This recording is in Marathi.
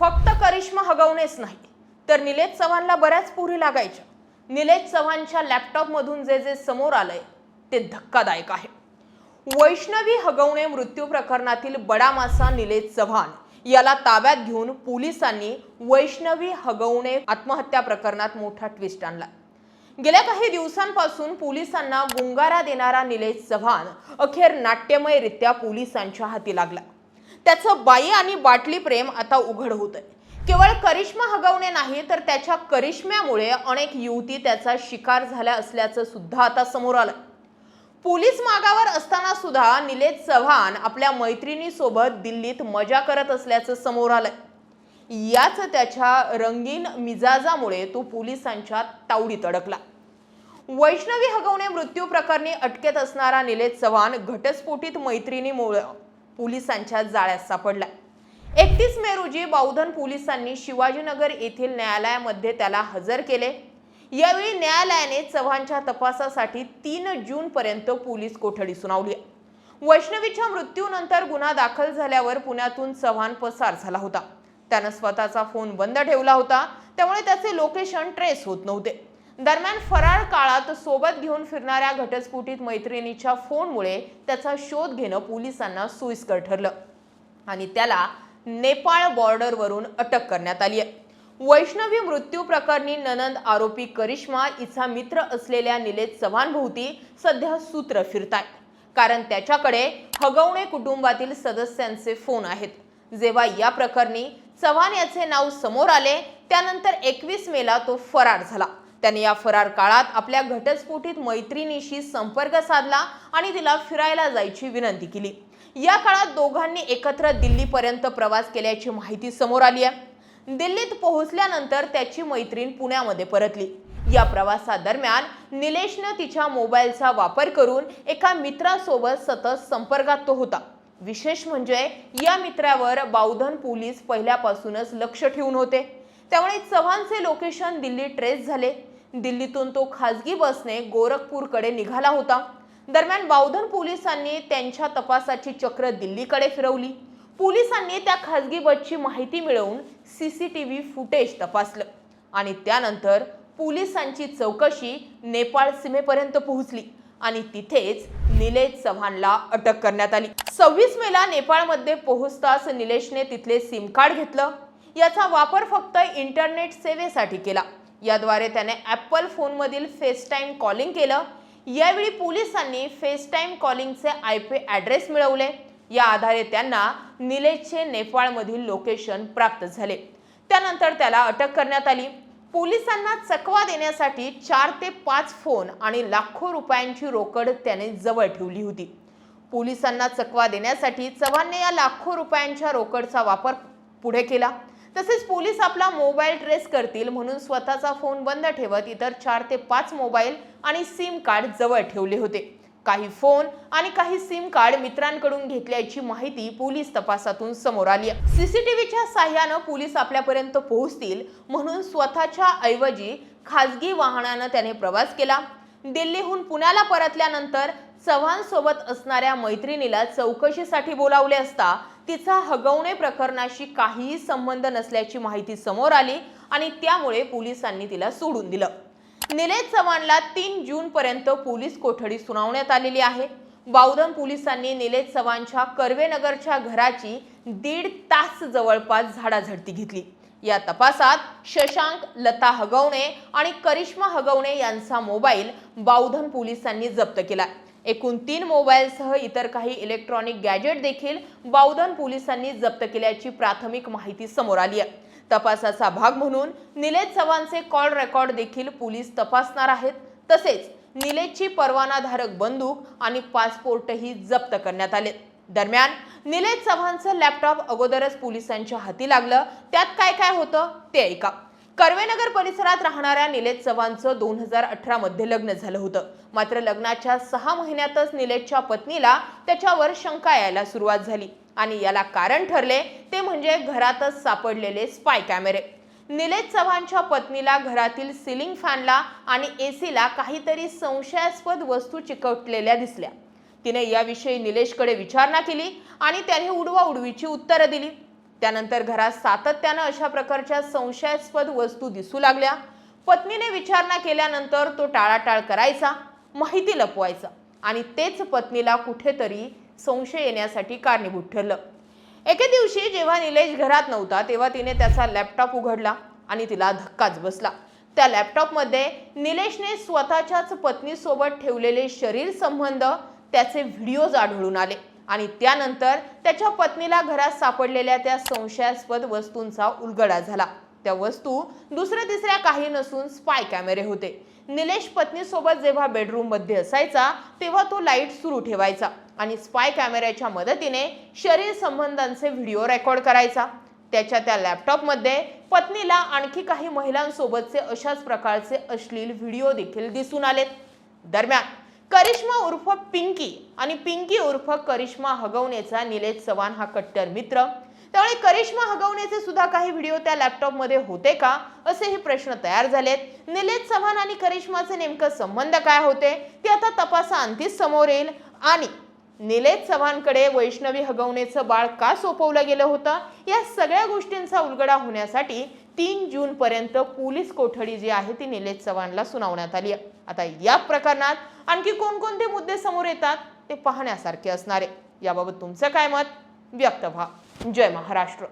फक्त करिश्मा हगवणेच नाही तर निलेश चव्हाणला बऱ्याच पुरी लागायच्या. निलेश चव्हाणच्या लॅपटॉपमधून जे जे समोर आलंय ते धक्कादायक आहे. वैष्णवी हगवणे मृत्यू प्रकरणातील बडा मासा निलेश चव्हाण याला ताब्यात घेऊन पोलिसांनी वैष्णवी हगवणे आत्महत्या प्रकरणात मोठा ट्विस्ट आणला. गेल्या काही दिवसांपासून पोलिसांना गुंगारा देणारा निलेश चव्हाण अखेर नाट्यमयरित्या पोलिसांच्या हाती लागला. त्याचं बाई आणि बाटली प्रेम आता उघड होत आहे. केवळ करिश्मा हगवणे नाही तर त्याच्या करिश्म्यामुळे अनेक युवती त्याचा शिकार झाल्या असल्याचं सुद्धा आता समोर आलं पोलीस मागावर असताना सुद्धा निलेश चव्हाण आपल्या मैत्रिणीसोबत दिल्लीत मजा करत असल्याचं समोर आलंय. याच त्याच्या रंगीन मिजाजामुळे तो पोलिसांच्या तावडीत अडकला. वैष्णवी हगवणे मृत्यू प्रकरणी अटकेत असणारा निलेश चव्हाण घटस्फोटीत मैत्रिणीमुळे पोलिसांच्या जाळ्यात सापडला एकतीस मे रोजी बावधन पोलिसांनी शिवाजीनगर येथील न्यायालयामध्ये त्याला हजर केले. यावेळी न्यायालयाने चव्हाणच्या तपासासाठी तीन जून पर्यंत पोलीस कोठडी सुनावली. वैष्णवीच्या मृत्यूनंतर गुन्हा दाखल झाल्यावर पुण्यातून चव्हाण पसार झाला होता. त्यानं स्वतःचा फोन बंद ठेवला होता. त्यामुळे त्याचे लोकेशन ट्रेस होत नव्हते. दरम्यान फराळ काळात सोबत घेऊन फिरणाऱ्या घटस्फोटीत मैत्रिणीच्या फोनमुळे त्याचा शोध घेणं पोलिसांना सोयीस्कर ठरलं. आणि त्याला नेपाळ बॉर्डरवरून अटक करण्यात आली आहे. वैष्णवी मृत्यू प्रकरणी ननंद आरोपी करिश्मा इचा मित्र असलेल्या निलेश चव्हाण भोवती सध्या सूत्र फिरताय. कारण त्याच्याकडे हगवणे कुटुंबातील सदस्यांचे फोन आहेत. जेव्हा या प्रकरणी चव्हाण याचे नाव समोर आले त्यानंतर एकवीस मेला तो फरार झाला. त्याने या फरार काळात आपल्या घटस्फोटीत मैत्रिणीशी संपर्क साधला आणि तिला फिरायला जायची विनंती केली. या काळात दोघांनी एकत्र दिल्लीपर्यंत प्रवास केल्याची माहिती समोर आली आहे. दिल्लीत पोहोचल्यानंतर त्याची मैत्रीण पुण्यामध्ये परतली. या प्रवासादरम्यान निलेशनं तिच्या मोबाईलचा वापर करून एका मित्रासोबत सतत संपर्कात तो होता. विशेष म्हणजे या मित्रावर बावधन पोलीस पहिल्यापासूनच लक्ष ठेवून होते. त्यामुळे चव्हाणचे लोकेशन दिल्ली ट्रेस झाले. दिल्लीतून तो खासगी बसने गोरखपूरकडे निघाला होता. दरम्यान बावधन पोलिसांनी त्यांच्या तपासाची चक्र दिल्लीकडे फिरवली. पोलिसांनी त्या खासगी बसची माहिती मिळवून C C T V footage तपासलं आणि त्यानंतर पोलिसांची चौकशी नेपाळ सीमेपर्यंत पोहोचली आणि तिथेच निलेश चव्हाणला अटक करण्यात आली. सव्वीस मेला नेपाळमध्ये पोहोचताच निलेशने तिथले सिम कार्ड घेतलं. याचा वापर फक्त इंटरनेट सेवेसाठी केला. याद्वारे त्याने ॲपल फोनमधील फेसटाईम कॉलिंग केलं. यावेळी पोलिसांनी फेसटाईम कॉलिंगचे आय पी ॲड्रेस मिळवले. या आधारे त्यांना निलेशचे नेपाळमधील लोकेशन प्राप्त झाले. त्यानंतर त्याला अटक करण्यात आली. पोलिसांना चकवा देण्यासाठी चार ते पाच फोन आणि लाखो रुपयांची रोकड त्याने जवळ ठेवली होती. पोलिसांना चकवा देण्यासाठी चव्हाणने या लाखो रुपयांच्या रोकडचा वापर पुढे केला. तसेच पोलीस आपला मोबाईल ट्रेस करतील म्हणून स्वतःचा फोन बंद ठेवत इतर चार ते पाच मोबाईल आणि सिम कार्ड जवळ ठेवले होते. काही फोन आणि काही सिम कार्ड मित्रांकडून घेतल्याची माहिती पोलीस तपासातून समोर आली सीसीटीव्हीच्या साह्यानं पोलीस आपल्यापर्यंत पोहोचतील म्हणून स्वतःच्या ऐवजी खाजगी वाहनानं त्याने प्रवास केला. दिल्लीहून पुण्याला परतल्यानंतर चव्हाण सोबत असणाऱ्या मैत्रिणीला चौकशीसाठी बोलावले असता तिचा हगवणे प्रकरणाशी काहीही संबंध नसल्याची माहिती समोर आली आणि त्यामुळे पोलिसांनी तिला सोडून दिलं. निलेश चव्हाणला तीन जून पर्यंत पोलीस कोठडी सुनावण्यात आलेली आहे. बावधन पोलिसांनी निलेश चव्हाणच्या कर्वेनगरच्या घराची दीड तास जवळपास झाडाझडती घेतली. या तपासात शशांक लता हगवणे आणि करिश्मा हगवणे यांचा मोबाईल बावधन पोलिसांनी जप्त केला. एकूण तीन मोबाईलसह इतर काही इलेक्ट्रॉनिक गॅजेट देखील बावधन पोलिसांनी जप्त केल्याची प्राथमिक माहिती समोर आली आहे. तपासाचा भाग म्हणून निलेश चव्हाणचे कॉल रेकॉर्ड देखील पोलीस तपासणार आहेत. तसेच निलेशची परवानाधारक बंदूक आणि पासपोर्टही जप्त करण्यात आले. दरम्यान निलेश चव्हाणचं लॅपटॉप अगोदरच पोलिसांच्या हाती लागलं. त्यात काय काय होतं ते ऐका. कर्वेनगर परिसरात राहणाऱ्या निलेश चव्हाणचं दोन हजार अठरा मध्ये लग्न झालं होतं. मात्र लग्नाच्या सहा महिन्यातच निलेशच्या पत्नीला त्याच्यावर शंका यायला सुरुवात झाली. आणि याला कारण ठरले ते म्हणजे घरातच सापडलेले स्पाय कॅमेरे निलेश चव्हाणच्या पत्नीला घरातील सिलिंग फॅनला आणि एसीला काहीतरी संशयास्पद वस्तू चिकटलेल्या दिसल्या. तिने याविषयी निलेशकडे विचारणा केली आणि त्याने उडवा उडवीची उत्तरं दिली. त्यानंतर घरात सातत्यानं अशा प्रकारच्या संशयास्पद वस्तू दिसू लागल्या. पत्नीने विचारणा केल्यानंतर तो टाळाटाळ करायचा माहिती लपवायचा आणि तेच पत्नीला कुठेतरी संशय येण्यासाठी कारणीभूत ठरलं. एके दिवशी जेव्हा निलेश घरात नव्हता तेव्हा तिने त्याचा लॅपटॉप उघडला आणि तिला धक्काच बसला. त्या लॅपटॉपमध्ये निलेशने स्वतःच्याच पत्नीसोबत ठेवलेले शरीर संबंध त्याचे व्हिडिओज आढळून आले. आणि त्यानंतर त्याच्या पत्नीला घरात सापडलेल्या त्या संशयास्पद वस्तूंचा उलगडा झाला. त्या वस्तू दुसऱ्या तिसऱ्या काही नसून स्पाय कॅमेरे होते. निलेश पत्नीसोबत जेव्हा बेडरूममध्ये असायचा तेव्हा तो लाइट सुरू ठेवायचा आणि स्पाय कॅमेऱ्याच्या मदतीने शरीर संबंधांचे व्हिडिओ रेकॉर्ड करायचा. त्याच्या त्या लॅपटॉपमध्ये पत्नीला आणखी काही महिलांसोबतचे अशाच प्रकारचे अश्लील व्हिडिओ देखील दिसून आलेत. दरम्यान करिश्मा उर्फ पिंकी आणि पिंकी उर्फ करिश्मा हगवणेचा निलेश चव्हाण हा कट्टर मित्र. त्यामुळे करिश्मा हगवण्याचे सुद्धा काही व्हिडिओ त्या लॅपटॉपमध्ये होते का असेही प्रश्न तयार झालेत. निलेश चव्हाण आणि करिश्माचे नेमकं संबंध काय होते ते आता तपासाअंतीच समोर येईल. आणि निलेश चव्हाणकडे वैष्णवी हगवणेचं बाळ का सोपवलं गेलं होतं या सगळ्या गोष्टींचा उलगडा होण्यासाठी तीन जून पर्यंत पोलीस कोठडी जी आहे ती निलेश चव्हाणला सुनावण्यात आली आहे. आता या प्रकरणात आणखी कोणकोणते मुद्दे समोर येतात ते पाहण्यासारखे असणारे याबाबत तुमचं काय मत? व्यक्त व्हा. जय महाराष्ट्र.